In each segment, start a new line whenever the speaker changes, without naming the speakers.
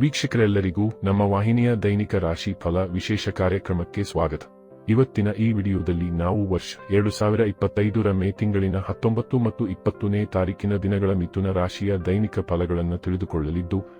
ವೀಕ್ಷಕರೆಲ್ಲರಿಗೂ ನಮ್ಮ ವಾಹಿನಿಯ ದೈನಿಕ ರಾಶಿ ಫಲ ವಿಶೇಷ ಕಾರ್ಯಕ್ರಮಕ್ಕೆ ಸ್ವಾಗತ. ಇವತ್ತಿನ ಈ ವಿಡಿಯೋದಲ್ಲಿ ನಾವು ವರ್ಷ ಎರಡು ಸಾವಿರ ಇಪ್ಪತ್ತೈದರ ಮೇ ತಿಂಗಳಿನ ಹತ್ತೊಂಬತ್ತು ಮತ್ತು ಇಪ್ಪತ್ತನೇ ತಾರೀಕಿನ ದಿನಗಳ ಮಿಥುನ ರಾಶಿಯ ದೈನಿಕ ಫಲಗಳನ್ನು ತಿಳಿದುಕೊಳ್ಳಲಿದ್ದು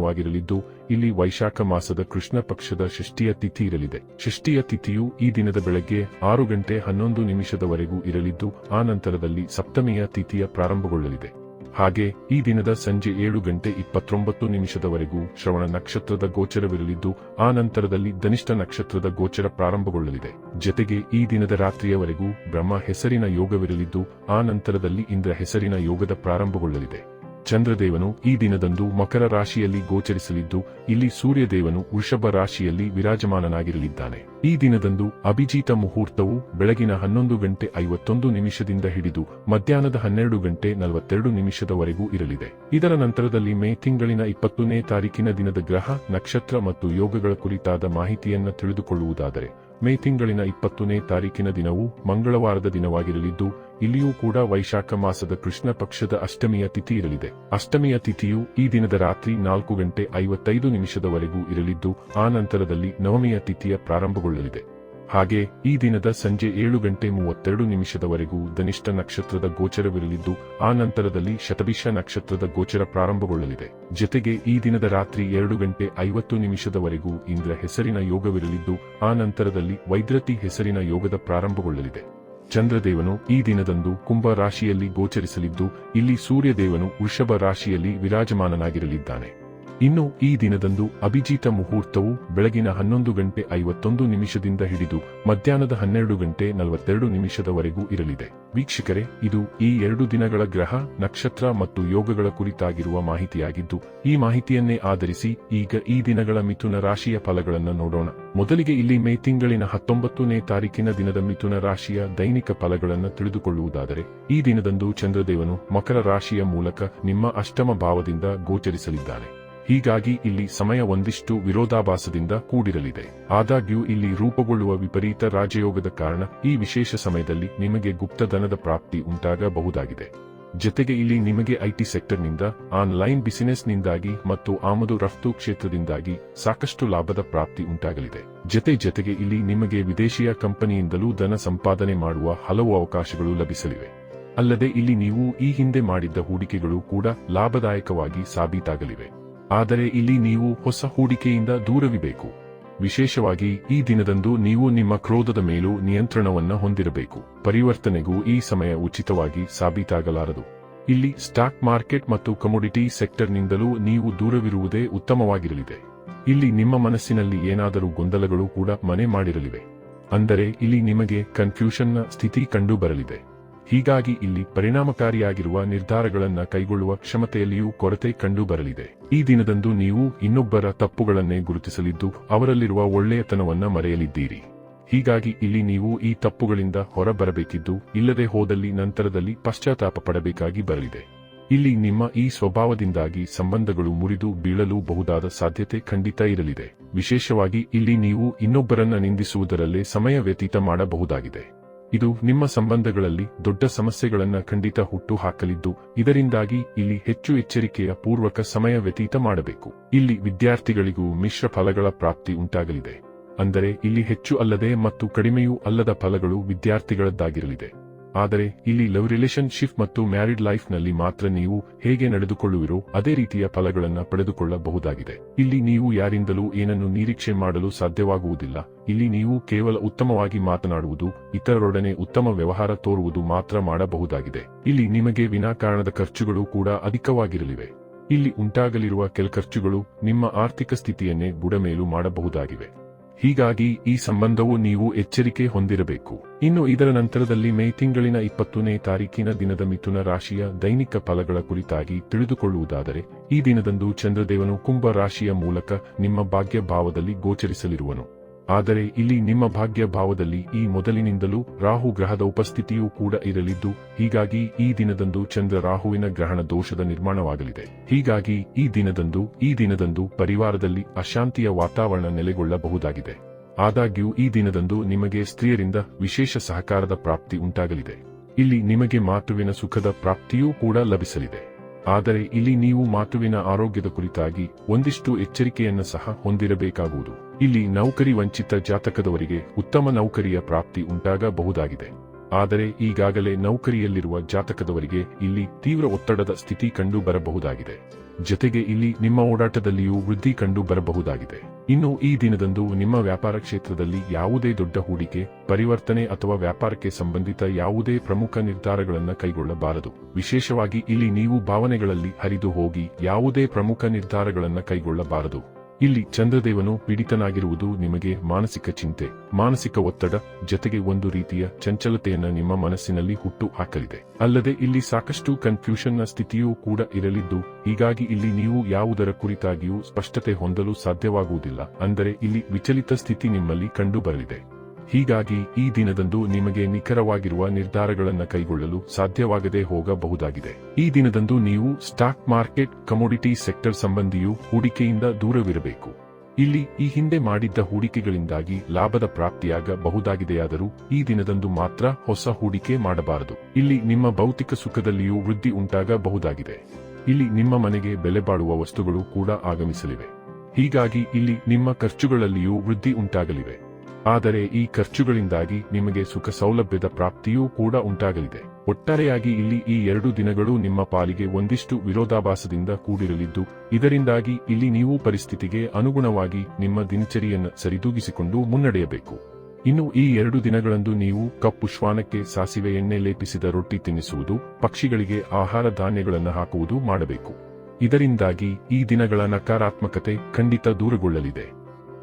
ದಿನವಾಗಿರಲಿದ್ದು ಇಲ್ಲಿ ವೈಶಾಖ ಮಾಸದ ಕೃಷ್ಣ ಪಕ್ಷದ ಷಷ್ಠಿಯ ತಿಥಿ ಇರಲಿದೆ. ಷಷ್ಠಿಯ ತಿಥಿಯು ಈ ದಿನದ ಬೆಳಗ್ಗೆ ಆರು ಗಂಟೆ ಹನ್ನೊಂದು ನಿಮಿಷದವರೆಗೂ ಇರಲಿದ್ದು, ಆ ನಂತರದಲ್ಲಿ ಸಪ್ತಮಿಯ ತಿಥಿಯ ಪ್ರಾರಂಭಗೊಳ್ಳಲಿದೆ. ಹಾಗೆ, ಈ ದಿನದ ಸಂಜೆ ಏಳು ಗಂಟೆ ಇಪ್ಪತ್ತೊಂಬತ್ತು ನಿಮಿಷದವರೆಗೂ ಶ್ರವಣ ನಕ್ಷತ್ರದ ಗೋಚರವಿರಲಿದ್ದು, ಆ ನಂತರದಲ್ಲಿ ಧನಿಷ್ಠ ನಕ್ಷತ್ರದ ಗೋಚರ ಪ್ರಾರಂಭಗೊಳ್ಳಲಿದೆ. ಜತೆಗೆ ಈ ದಿನದ ರಾತ್ರಿಯವರೆಗೂ ಬ್ರಹ್ಮ ಹೆಸರಿನ ಯೋಗವಿರಲಿದ್ದು, ಆ ನಂತರದಲ್ಲಿ ಇಂದ್ರ ಹೆಸರಿನ ಯೋಗದ ಪ್ರಾರಂಭಗೊಳ್ಳಲಿದೆ. ಚಂದ್ರದೇವನು ಈ ದಿನದಂದು ಮಕರ ರಾಶಿಯಲ್ಲಿ ಗೋಚರಿಸಲಿದ್ದು, ಇಲ್ಲಿ ಸೂರ್ಯದೇವನು ವೃಷಭ ರಾಶಿಯಲ್ಲಿ ವಿರಾಜಮಾನನಾಗಿರಲಿದ್ದಾನೆ. ಈ ದಿನದಂದು ಅಭಿಜಿತ ಮುಹೂರ್ತವು ಬೆಳಗಿನ ಹನ್ನೊಂದು ಗಂಟೆ ಐವತ್ತೊಂದು ನಿಮಿಷದಿಂದ ಹಿಡಿದು, ಮಧ್ಯಾಹ್ನದ ಹನ್ನೆರಡು ಗಂಟೆ ನಲವತ್ತೆರಡು ನಿಮಿಷದವರೆಗೂ ಇರಲಿದೆ. ಇದರ ನಂತರದಲ್ಲಿ ಮೇ ತಿಂಗಳಿನ ಇಪ್ಪತ್ತನೇ ತಾರೀಕಿನ ದಿನದ ಗ್ರಹ, ನಕ್ಷತ್ರ ಮತ್ತು ಯೋಗಗಳ ಕುರಿತಾದ ಮಾಹಿತಿಯನ್ನು ತಿಳಿದುಕೊಳ್ಳುವುದಾದರೆ, ಮೇ ತಿಂಗಳಿನ ಇಪ್ಪತ್ತನೇ ತಾರೀಕಿನ ದಿನವು ಮಂಗಳವಾರದ ದಿನವಾಗಿರಲಿದ್ದು ಇಲ್ಲಿಯೂ ಕೂಡ ವೈಶಾಖ ಮಾಸದ ಕೃಷ್ಣ ಪಕ್ಷದ ಅಷ್ಟಮಿಯ ತಿಥಿ ಇರಲಿದೆ. ಅಷ್ಟಮಿಯ ತಿಥಿಯು ಈ ದಿನದ ರಾತ್ರಿ ನಾಲ್ಕು ಗಂಟೆ ಐವತ್ತೈದು ನಿಮಿಷದವರೆಗೂ ಇರಲಿದ್ದು, ಆ ನಂತರದಲ್ಲಿ ನವಮಿಯ ತಿಥಿಯ ಪ್ರಾರಂಭಗೊಳ್ಳಲಿದೆ. ಹಾಗೆ, ಈ ದಿನದ ಸಂಜೆ ಏಳು ಗಂಟೆ ಮೂವತ್ತೆರಡು ನಿಮಿಷದವರೆಗೂ ಧನಿಷ್ಠ ನಕ್ಷತ್ರದ ಗೋಚರವಿರಲಿದ್ದು, ಆ ನಂತರದಲ್ಲಿ ಶತಭಿಷ ನಕ್ಷತ್ರದ ಗೋಚರ ಪ್ರಾರಂಭಗೊಳ್ಳಲಿದೆ. ಜೊತೆಗೆ ಈ ದಿನದ ರಾತ್ರಿ ಎರಡು ಗಂಟೆ ಐವತ್ತು ನಿಮಿಷದವರೆಗೂ ಇಂದ್ರ ಹೆಸರಿನ ಯೋಗವಿರಲಿದ್ದು, ಆ ನಂತರದಲ್ಲಿ ವೈದ್ರತಿ ಹೆಸರಿನ ಯೋಗದ ಪ್ರಾರಂಭಗೊಳ್ಳಲಿದೆ. ಚಂದ್ರದೇವನು ಈ ದಿನದಂದು ಕುಂಭ ರಾಶಿಯಲ್ಲಿ ಗೋಚರಿಸಲಿದ್ದು ಇಲ್ಲಿ ಸೂರ್ಯದೇವನು ವೃಷಭ ರಾಶಿಯಲ್ಲಿ ವಿರಾಜಮಾನನಾಗಿರಲಿದ್ದಾನೆ. ಇನ್ನು ಈ ದಿನದಂದು ಅಭಿಜೀತ ಮುಹೂರ್ತವು ಬೆಳಗಿನ ಹನ್ನೊಂದು ಗಂಟೆ ಐವತ್ತೊಂದು ನಿಮಿಷದಿಂದ ಹಿಡಿದು ಮಧ್ಯಾಹ್ನದ ಹನ್ನೆರಡು ಗಂಟೆ ನಲವತ್ತೆರಡು ನಿಮಿಷದವರೆಗೂ ಇರಲಿದೆ. ವೀಕ್ಷಕರೇ, ಇದು ಈ ಎರಡು ದಿನಗಳ ಗ್ರಹ, ನಕ್ಷತ್ರ ಮತ್ತು ಯೋಗಗಳ ಕುರಿತಾಗಿರುವ ಮಾಹಿತಿಯಾಗಿದ್ದು, ಈ ಮಾಹಿತಿಯನ್ನೇ ಆಧರಿಸಿ ಈಗ ಈ ದಿನಗಳ ಮಿಥುನ ರಾಶಿಯ ಫಲಗಳನ್ನು ನೋಡೋಣ. ಮೊದಲಿಗೆ ಇಲ್ಲಿ ಮೇ ತಿಂಗಳಿನ ಹತ್ತೊಂಬತ್ತನೇ ತಾರೀಕಿನ ದಿನದ ಮಿಥುನ ರಾಶಿಯ ದೈನಿಕ ಫಲಗಳನ್ನು ತಿಳಿದುಕೊಳ್ಳುವುದಾದರೆ, ಈ ದಿನದಂದು ಚಂದ್ರದೇವನು ಮಕರ ರಾಶಿಯ ಮೂಲಕ ನಿಮ್ಮ ಅಷ್ಟಮ ಭಾವದಿಂದ ಗೋಚರಿಸಲಿದ್ದಾನೆ. ಹೀಗಾಗಿ ಇಲ್ಲಿ ಸಮಯ ಒಂದಿಷ್ಟು ವಿರೋಧಾಭಾಸದಿಂದ ಕೂಡಿರಲಿದೆ. ಆದಾಗ್ಯೂ ಇಲ್ಲಿ ರೂಪುಗೊಳ್ಳುವ ವಿಪರೀತ ರಾಜಯೋಗದ ಕಾರಣ ಈ ವಿಶೇಷ ಸಮಯದಲ್ಲಿ ನಿಮಗೆ ಗುಪ್ತಧನದ ಪ್ರಾಪ್ತಿ ಉಂಟಾಗಬಹುದಾಗಿದೆ. ಜೊತೆಗೆ ಇಲ್ಲಿ ನಿಮಗೆ ಐಟಿ ಸೆಕ್ಟರ್ನಿಂದ, ಆನ್ಲೈನ್ ಬಿಸಿನೆಸ್ನಿಂದಾಗಿ ಮತ್ತು ಆಮದು ರಫ್ತು ಕ್ಷೇತ್ರದಿಂದಾಗಿ ಸಾಕಷ್ಟು ಲಾಭದ ಪ್ರಾಪ್ತಿ ಉಂಟಾಗಲಿದೆ. ಜೊತೆ ಜೊತೆಗೆ ಇಲ್ಲಿ ನಿಮಗೆ ವಿದೇಶಿಯ ಕಂಪನಿಯಿಂದಲೂ ಧನ ಸಂಪಾದನೆ ಮಾಡುವ ಹಲವು ಅವಕಾಶಗಳು ಲಭಿಸಲಿವೆ. ಅಲ್ಲದೆ ಇಲ್ಲಿ ನೀವು ಈ ಹಿಂದೆ ಮಾಡಿದ್ದ ಹೂಡಿಕೆಗಳು ಕೂಡ ಲಾಭದಾಯಕವಾಗಿ ಸಾಬೀತಾಗಲಿವೆ. ಆದರೆ ಇಲ್ಲಿ ನೀವು ಹೊಸ ಹೂಡಿಕೆಯಿಂದ ದೂರವಿಬೇಕು. ವಿಶೇಷವಾಗಿ ಈ ದಿನದಂದು ನೀವು ನಿಮ್ಮ ಕ್ರೋಧದ ಮೇಲೂ ನಿಯಂತ್ರಣವನ್ನು ಹೊಂದಿರಬೇಕು. ಪರಿವರ್ತನೆಗೂ ಈ ಸಮಯ ಉಚಿತವಾಗಿ ಸಾಬೀತಾಗಲಾರದು. ಇಲ್ಲಿ ಸ್ಟಾಕ್ ಮಾರ್ಕೆಟ್ ಮತ್ತು ಕಮೋಡಿಟಿ ಸೆಕ್ಟರ್ನಿಂದಲೂ ನೀವು ದೂರವಿರುವುದೇ ಉತ್ತಮವಾಗಿರಲಿದೆ. ಇಲ್ಲಿ ನಿಮ್ಮ ಮನಸ್ಸಿನಲ್ಲಿ ಏನಾದರೂ ಗೊಂದಲಗಳು ಕೂಡ ಮನೆ ಮಾಡಿರಲಿವೆ. ಅಂದರೆ ಇಲ್ಲಿ ನಿಮಗೆ ಕನ್ಫ್ಯೂಷನ್ನ ಸ್ಥಿತಿ ಕಂಡು ಬರಲಿದೆ ಹೀಗಾಗಿ ಇಲ್ಲಿ ಪರಿಣಾಮಕಾರಿಯಾಗಿರುವ ನಿರ್ಧಾರಗಳನ್ನ ಕೈಗೊಳ್ಳುವ ಕ್ಷಮತೆಯಲ್ಲಿಯೂ ಕೊರತೆ ಕಂಡು ಬರಲಿದೆ ಈ ದಿನದಂದು ನೀವು ಇನ್ನೊಬ್ಬರ ತಪ್ಪುಗಳನ್ನೇ ಗುರುತಿಸಲಿದ್ದು, ಅವರಲ್ಲಿರುವ ಒಳ್ಳೆಯತನವನ್ನ ಮರೆಯಲಿದ್ದೀರಿ. ಹೀಗಾಗಿ ಇಲ್ಲಿ ನೀವು ಈ ತಪ್ಪುಗಳಿಂದ ಹೊರಬರಬೇಕಿದ್ದು, ಇಲ್ಲದೆ ಹೋದಲ್ಲಿ ನಂತರದಲ್ಲಿ ಪಶ್ಚಾತ್ತಾಪ ಪಡಬೇಕಾಗಿ ಬರಲಿದೆ. ಇಲ್ಲಿ ನಿಮ್ಮ ಈ ಸ್ವಭಾವದಿಂದಾಗಿ ಸಂಬಂಧಗಳು ಮುರಿದು ಬೀಳಲು ಬಹುದಾದ ಸಾಧ್ಯತೆ ಖಂಡಿತ ಇರಲಿದೆ. ವಿಶೇಷವಾಗಿ ಇಲ್ಲಿ ನೀವು ಇನ್ನೊಬ್ಬರನ್ನ ನಿಂದಿಸುವುದರಲ್ಲೇ ಸಮಯ ವ್ಯತೀತ ಮಾಡಬಹುದಾಗಿದೆ. ಇದು ನಿಮ್ಮ ಸಂಬಂಧಗಳಲ್ಲಿ ದೊಡ್ಡ ಸಮಸ್ಯೆಗಳನ್ನು ಖಂಡಿತ ಹುಟ್ಟು ಹಾಕಲಿದ್ದು ಇದರಿಂದಾಗಿ ಇಲ್ಲಿ ಹೆಚ್ಚು ಎಚ್ಚರಿಕೆಯ ಪೂರ್ವಕ ಸಮಯ ವ್ಯತೀತ ಮಾಡಬೇಕು. ಇಲ್ಲಿ ವಿದ್ಯಾರ್ಥಿಗಳಿಗೂ ಮಿಶ್ರ ಫಲಗಳ ಪ್ರಾಪ್ತಿ ಉಂಟಾಗಲಿದೆ. ಅಂದರೆ ಇಲ್ಲಿ ಹೆಚ್ಚು ಅಲ್ಲದೆ ಮತ್ತು ಕಡಿಮೆಯೂ ಅಲ್ಲದ ಫಲಗಳು ವಿದ್ಯಾರ್ಥಿಗಳದ್ದಾಗಿರಲಿದೆ. ಆದರೆ ಇಲ್ಲಿ ಲವ್ ರಿಲೇಶನ್ಶಿಪ್ ಮತ್ತು ಮ್ಯಾರಿಡ್ ಲೈಫ್ನಲ್ಲಿ ಮಾತ್ರ ನೀವು ಹೇಗೆ ನಡೆದುಕೊಳ್ಳುವಿರೋ ಅದೇ ರೀತಿಯ ಫಲಗಳನ್ನು ಪಡೆದುಕೊಳ್ಳಬಹುದಾಗಿದೆ. ಇಲ್ಲಿ ನೀವು ಯಾರಿಂದಲೂ ಏನನ್ನು ನಿರೀಕ್ಷೆ ಮಾಡಲು ಸಾಧ್ಯವಾಗುವುದಿಲ್ಲ. ಇಲ್ಲಿ ನೀವು ಕೇವಲ ಉತ್ತಮವಾಗಿ ಮಾತನಾಡುವುದು, ಇತರರೊಡನೆ ಉತ್ತಮ ವ್ಯವಹಾರ ತೋರುವುದು ಮಾತ್ರ ಮಾಡಬಹುದಾಗಿದೆ. ಇಲ್ಲಿ ನಿಮಗೆ ವಿನಾಕಾರಣದ ಖರ್ಚುಗಳು ಕೂಡ ಅಧಿಕವಾಗಿರಲಿವೆ. ಇಲ್ಲಿ ಉಂಟಾಗಲಿರುವ ಕೆಲ ಖರ್ಚುಗಳು ನಿಮ್ಮ ಆರ್ಥಿಕ ಸ್ಥಿತಿಯನ್ನೇ ಬುಡಮೇಲು ಮಾಡಬಹುದಾಗಿವೆ. ಹೀಗಾಗಿ ಈ ಸಂಬಂಧವು ನೀವು ಎಚ್ಚರಿಕೆ ಹೊಂದಿರಬೇಕು. ಇನ್ನು ಇದರ ನಂತರದಲ್ಲಿ ಮೇ ತಿಂಗಳಿನ ಇಪ್ಪತ್ತನೇ ತಾರೀಕಿನ ದಿನದ ಮಿಥುನ ರಾಶಿಯ ದೈನಿಕ ಫಲಗಳ ಕುರಿತಾಗಿ ತಿಳಿದುಕೊಳ್ಳುವುದಾದರೆ, ಈ ದಿನದಂದು ಚಂದ್ರದೇವನು ಕುಂಭ ರಾಶಿಯ ಮೂಲಕ ನಿಮ್ಮ ಭಾಗ್ಯ ಭಾವದಲ್ಲಿ ಗೋಚರಿಸಲಿರುವನು. ಆದರೆ ಇಲ್ಲಿ ನಿಮ್ಮ ಭಾಗ್ಯ ಭಾವದಲ್ಲಿ ಈ ಮೊದಲಿನಿಂದಲೂ ರಾಹು ಗ್ರಹದ ಉಪಸ್ಥಿತಿಯೂ ಕೂಡ ಇರಲಿದ್ದು, ಹೀಗಾಗಿ ಈ ದಿನದಂದು ಚಂದ್ರ ರಾಹುವಿನ ಗ್ರಹಣ ದೋಷದ ನಿರ್ಮಾಣವಾಗಲಿದೆ. ಹೀಗಾಗಿ ಈ ದಿನದಂದು ಈ ದಿನದಂದು ಪರಿವಾರದಲ್ಲಿ ಅಶಾಂತಿಯ ವಾತಾವರಣ ನೆಲೆಗೊಳ್ಳಬಹುದಾಗಿದೆ. ಆದಾಗ್ಯೂ ಈ ದಿನದಂದು ನಿಮಗೆ ಸ್ತ್ರೀಯರಿಂದ ವಿಶೇಷ ಸಹಕಾರದ ಪ್ರಾಪ್ತಿ ಉಂಟಾಗಲಿದೆ. ಇಲ್ಲಿ ನಿಮಗೆ ಮಾತುವಿನ ಸುಖದ ಪ್ರಾಪ್ತಿಯೂ ಕೂಡ ಲಭಿಸಲಿದೆ. ಆದರೆ ಇಲ್ಲಿ ನೀವು ಮಾತುವಿನ ಆರೋಗ್ಯದ ಕುರಿತಾಗಿ ಒಂದಿಷ್ಟು ಎಚ್ಚರಿಕೆಯನ್ನು ಸಹ ಹೊಂದಿರಬೇಕಾಗುವುದು. ಇಲ್ಲಿ ನೌಕರಿ ವಂಚಿತ ಜಾತಕದವರಿಗೆ ಉತ್ತಮ ನೌಕರಿಯ ಪ್ರಾಪ್ತಿ ಉಂಟಾಗಬಹುದಾಗಿದೆ. ಆದರೆ ಈಗಾಗಲೇ ನೌಕರಿಯಲ್ಲಿರುವ ಜಾತಕದವರಿಗೆ ಇಲ್ಲಿ ತೀವ್ರ ಒತ್ತಡದ ಸ್ಥಿತಿ ಕಂಡು ಬರಬಹುದಾಗಿದೆ ಜೊತೆಗೆ ಇಲ್ಲಿ ನಿಮ್ಮ ಓಡಾಟದಲ್ಲಿಯೂ ವೃದ್ಧಿ ಕಂಡು ಬರಬಹುದಾಗಿದೆ ಇನ್ನು ಈ ದಿನದಂದು ನಿಮ್ಮ ವ್ಯಾಪಾರ ಕ್ಷೇತ್ರದಲ್ಲಿ ಯಾವುದೇ ದೊಡ್ಡ ಹೂಡಿಕೆ, ಪರಿವರ್ತನೆ ಅಥವಾ ವ್ಯಾಪಾರಕ್ಕೆ ಸಂಬಂಧಿತ ಯಾವುದೇ ಪ್ರಮುಖ ನಿರ್ಧಾರಗಳನ್ನು ಕೈಗೊಳ್ಳಬಾರದು. ವಿಶೇಷವಾಗಿ ಇಲ್ಲಿ ನೀವು ಭಾವನೆಗಳಲ್ಲಿ ಹರಿದು ಹೋಗಿ ಯಾವುದೇ ಪ್ರಮುಖ ನಿರ್ಧಾರಗಳನ್ನು ಕೈಗೊಳ್ಳಬಾರದು. ಇಲ್ಲಿ ಚಂದ್ರದೇವನು ಪೀಡಿತನಾಗಿರುವುದು ನಿಮಗೆ ಮಾನಸಿಕ ಚಿಂತೆ. ಮಾನಸಿಕ ಒತ್ತಡ ಜೊತೆಗೆ ಒಂದು ರೀತಿಯ ಚಂಚಲತೆಯನ್ನು ನಿಮ್ಮ ಮನಸ್ಸಿನಲ್ಲಿ ಹುಟ್ಟು ಹಾಕಲಿದೆ. ಅಲ್ಲದೆ ಇಲ್ಲಿ ಸಾಕಷ್ಟು ಕನ್ಫ್ಯೂಷನ್ನ ಸ್ಥಿತಿಯೂ ಕೂಡ ಇರಲಿದ್ದು, ಹೀಗಾಗಿ ಇಲ್ಲಿ ನೀವು ಯಾವುದರ ಕುರಿತಾಗಿಯೂ ಸ್ಪಷ್ಟತೆ ಹೊಂದಲು ಸಾಧ್ಯವಾಗುವುದಿಲ್ಲ. ಅಂದರೆ ಇಲ್ಲಿ ವಿಚಲಿತ ಸ್ಥಿತಿ ನಿಮ್ಮಲ್ಲಿ ಕಂಡುಬರಲಿದೆ. ಹೀಗಾಗಿ ಈ ದಿನದಂದು ನಿಮಗೆ ನಿಖರವಾಗಿರುವ ನಿರ್ಧಾರಗಳನ್ನು ಕೈಗೊಳ್ಳಲು ಸಾಧ್ಯವಾಗದೆ ಹೋಗಬಹುದಾಗಿದೆ. ಈ ದಿನದಂದು ನೀವು ಸ್ಟಾಕ್ ಮಾರ್ಕೆಟ್, ಕಮೋಡಿಟಿ ಸೆಕ್ಟರ್ ಸಂಬಂಧಿಯು ಹೂಡಿಕೆಯಿಂದ ದೂರವಿರಬೇಕು. ಇಲ್ಲಿ ಈ ಹಿಂದೆ ಮಾಡಿದ್ದ ಹೂಡಿಕೆಗಳಿಂದಾಗಿ ಲಾಭದ ಪ್ರಾಪ್ತಿಯಾಗಬಹುದಾಗಿದೆಯಾದರೂ ಈ ದಿನದಂದು ಮಾತ್ರ ಹೊಸ ಹೂಡಿಕೆ ಮಾಡಬಾರದು. ಇಲ್ಲಿ ನಿಮ್ಮ ಭೌತಿಕ ಸುಖದಲ್ಲಿಯೂ ವೃದ್ಧಿ ಉಂಟಾಗಬಹುದಾಗಿದೆ. ಇಲ್ಲಿ ನಿಮ್ಮ ಮನೆಗೆ ಬೆಲೆ ಬಾಳುವ ವಸ್ತುಗಳು ಕೂಡ ಆಗಮಿಸಲಿವೆ. ಹೀಗಾಗಿ ಇಲ್ಲಿ ನಿಮ್ಮ ಖರ್ಚುಗಳಲ್ಲಿಯೂ ವೃದ್ಧಿ ಉಂಟಾಗಲಿವೆ. ಆದರೆ ಈ ಖರ್ಚುಗಳಿಂದಾಗಿ ನಿಮಗೆ ಸುಖ ಸೌಲಭ್ಯದ ಪ್ರಾಪ್ತಿಯೂ ಕೂಡ ಉಂಟಾಗಲಿದೆ. ಒಟ್ಟಾರೆಯಾಗಿ ಇಲ್ಲಿ ಈ ಎರಡು ದಿನಗಳು ನಿಮ್ಮ ಪಾಲಿಗೆ ಒಂದಿಷ್ಟು ವಿರೋಧಾಭಾಸದಿಂದ ಕೂಡಿರಲಿದ್ದು, ಇದರಿಂದಾಗಿ ಇಲ್ಲಿ ನೀವು ಪರಿಸ್ಥಿತಿಗೆ ಅನುಗುಣವಾಗಿ ನಿಮ್ಮ ದಿನಚರಿಯನ್ನು ಸರಿದೂಗಿಸಿಕೊಂಡು ಮುನ್ನಡೆಯಬೇಕು. ಇನ್ನು ಈ ಎರಡು ದಿನಗಳಂದು ನೀವು ಕಪ್ಪು ಶ್ವಾನಕ್ಕೆ ಸಾಸಿವೆ ಎಣ್ಣೆ ಲೇಪಿಸಿದ ರೊಟ್ಟಿ ತಿನ್ನಿಸುವುದು, ಪಕ್ಷಿಗಳಿಗೆ ಆಹಾರ ಧಾನ್ಯಗಳನ್ನು ಹಾಕುವುದು ಮಾಡಬೇಕು. ಇದರಿಂದಾಗಿ ಈ ದಿನಗಳ ನಕಾರಾತ್ಮಕತೆ ಖಂಡಿತ ದೂರಗೊಳ್ಳಲಿದೆ.